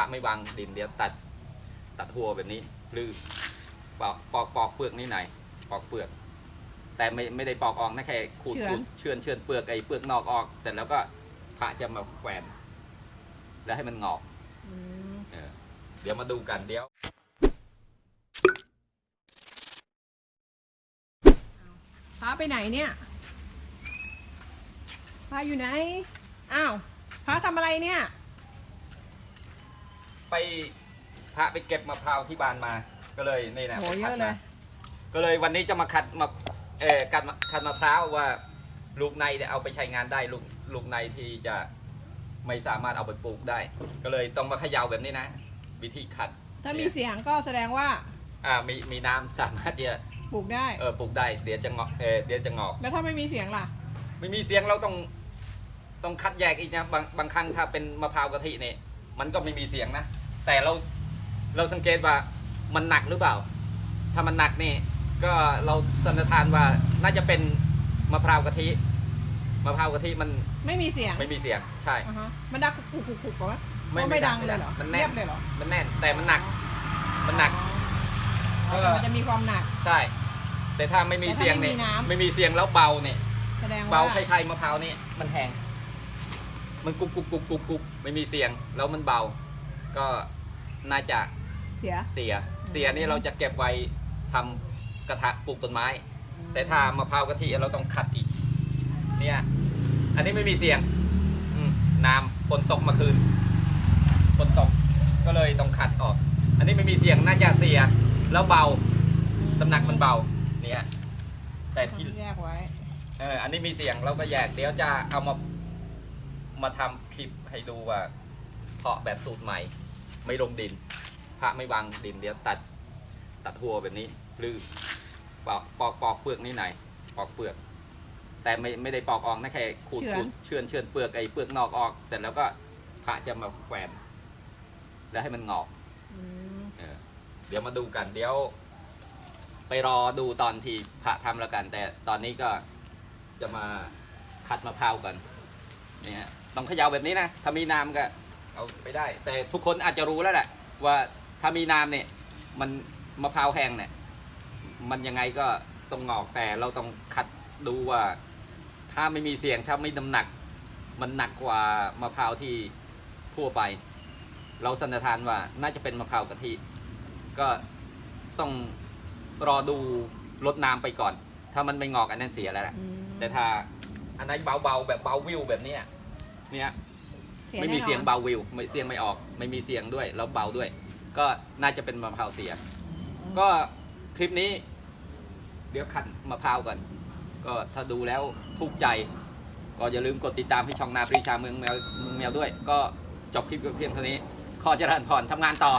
ระไม่วางดินเดี๋ยวตัดตัดหัวแบบนี้หรือปอกปอกปอกเปลือกนี่ไหนปอกเปลือก แต่ไม่ไม่ได้ปอกออกนะแค่ขูดเฉือน ขูดเฉือนเฉือนเปลือกไอ้เปลือกนอกออก เสร็จแล้วก็พระจะมาแขวนแล้วให้มันงอก อืมเออเดี๋ยวมาดูกันเดี๋ยวพระไปไหนเนี่ยพระอยู่ไหน อ้าวพระทำอะไรเนี่ย ไปพระไปเก็บมะพร้าวที่บ้านมา ก็เลยนี่นะโหไปเยคัดอะเลมาย ก็เลยวันนี้จะมาคัดมาเออกัดมะคัดมะพร้าวว่าลูกในเนี่ยเอาไปใช้งานได้ลูกลูกในที่จะไม่สามารถเอาไปปลูกได้ ก็เลยต้องมาเขย่าแบบนี้นะ วิธีคัดถ้ามีเสียงก็แสดงว่าอ่ามีมีน้ำสามารถที่จะปลูกได้ เออปลูกได้เดี๋ยวจะงอกเออเดี๋ยวจะงอก แล้วถ้าไม่มีเสียงล่ะ ไม่มีเสียงเราต้องต้องคัดแยกอีกนะบางบางครั้งถ้าเป็นมะพร้าวกะทิเนี่ยมันก็ไม่มีเสียงนะ แต่เราเราสังเกตว่ามันหนักหรือเปล่า ถ้ามันหนักนี่ก็เราสันนิษฐานว่าน่าจะเป็นมะพร้าวกะทิมะพร้าวกะทิมันไม่มีเสียงไม่มีเสียงใช่อ่าฮะมันดังกุกกุกกุกกุกเหรอไม่ก็ไม่ไม่ดังดังเลยเหรอมันแน่นเงียบเลยเหรอมันแน่นแต่มันหนัก มันหนัก อ๋อแต่มันจะมีความหนัก ใช่ แต่ถ้าไม่มีแต่ถ้าเสียงเนี่ยไม่มีน้ำ ไม่มีเสียงแล้วเบาเนี่ย แสดงเบาว่าคล้ายๆมะพร้าวนี่มันแห้งมันกุกกุกกุกกุกกุกไม่มีเสียง แล้วมันเบา ก็น่าจะเสีย เสีย เสียนี่เราจะเก็บไว้ทำกระทะปลูกต้นไม้ แต่ถ้ามะพร้าวกะทิเราต้องขัดอีก เนี่ย อันนี้ไม่มีเสียงอืมน้ำฝนตกเมาคืนฝนตกก็เลยต้องขัดออก อันนี้ไม่มีเสียงน่าจะเสีย แล้วเบาน้ำหนักมันเบา เนี่ย แต่ที่ แยกไว้เอออันนี้มีเสียงเราก็แยกเดี๋ยวจะเอามามาทำคลิปให้ดูว่า เพาะแบบสูตรใหม่ ไม่ลงดิน พระไม่วางดินเดี๋ยวตัดตัดหัวแบบนี้หรือปอกปอกปอกเปลือกนี่ไหนปอกเปลือก แต่ไม่ไม่ได้ปอกออกนะแค่ขูดเฉือน ขูดเฉือนเฉือนเปลือกไอ้เปลือกนอกออก เสร็จแล้วก็พระจะมาแขวน แล้วให้มันงอก อืมเออเดี๋ยวมาดูกัน เดี๋ยว ไปรอดูตอนที่พระทำแล้วกัน แต่ตอนนี้ก็จะมาคัดมะพร้าวกันนี่ฮะต้องเขย่าแบบนี้นะ ถ้ามีน้ำก็ เอาไปได้ แต่ทุกคนอาจจะรู้แล้วแหละว่าถ้ามีน้ำเนี่ย มันมะพร้าวแห้งเนี่ย มันยังไงก็ต้องงอกแต่เราต้องคัดดูว่า ถ้าไม่มีเสียงถ้าไม่น้ำหนัก มันหนักกว่ามะพร้าวที่ทั่วไป เราสันนิษฐานว่าน่าจะเป็นมะพร้าวกะทิก็ต้องรอดูลดน้ำไปก่อน ถ้ามันไม่งอกอันนั้นเสียแล้วแหละอืมแต่ถ้าอันไหนเบาๆแบบเบาวิวแบบเนี้ย เนี่ยสียไม่มีแน่นอน เสียงเบาวิวไม่เสียงไม่ออก ไม่มีเสียงด้วยแล้วเบาด้วย ก็น่าจะเป็นมะพร้าวเสีย ก็คลิปนี้ เดี๋ยวขัดมะพร้าวก่อน ก็ถ้าดูแล้วถูกใจ ก็อย่าลืมกดติดตามให้ช่องนาปรีชาเมืองแมวเมืองแมวด้วย ก็จบคลิปเพียงเท่านี้ ขอเจริญพรทำงานต่อ